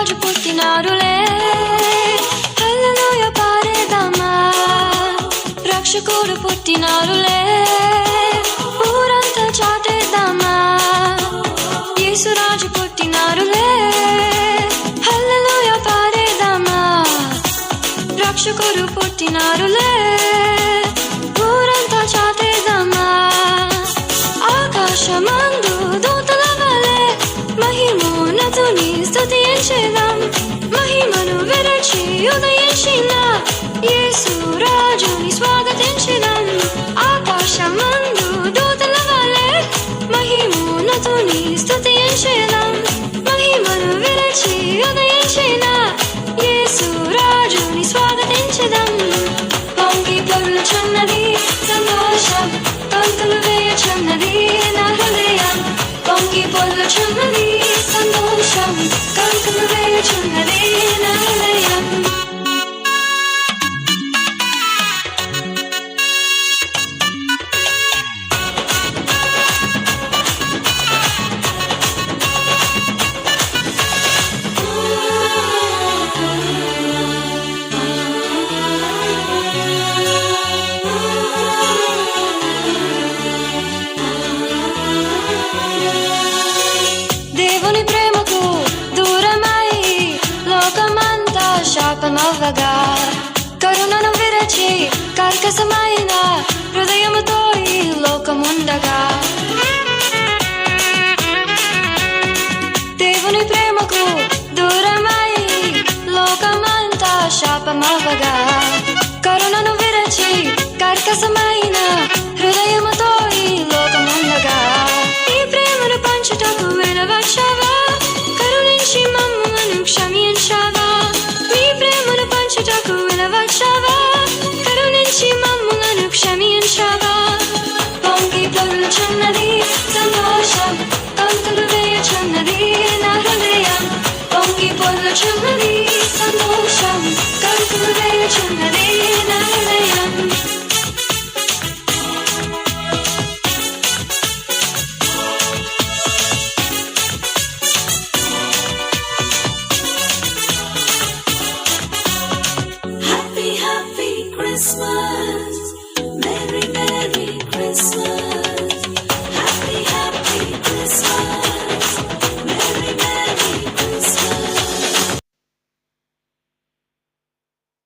రాజు పుట్టినారులే హల్లలోయ పారేదమ్మా రక్షకుడు పుట్టినారులే ఊరంతా చాటేద్దామా యేసురాజు పుట్టినారులే హల్లలోయ పారేదమ్మా రక్షకుడు పుట్టినారులే దర్శనం మహిమను విరచి ఉదయించిన ఉండగా. దేవుని ప్రేమకు దూరమై లోకమంతా శాపమవగా. కరుణను విరచి కర్కసమై 成了你。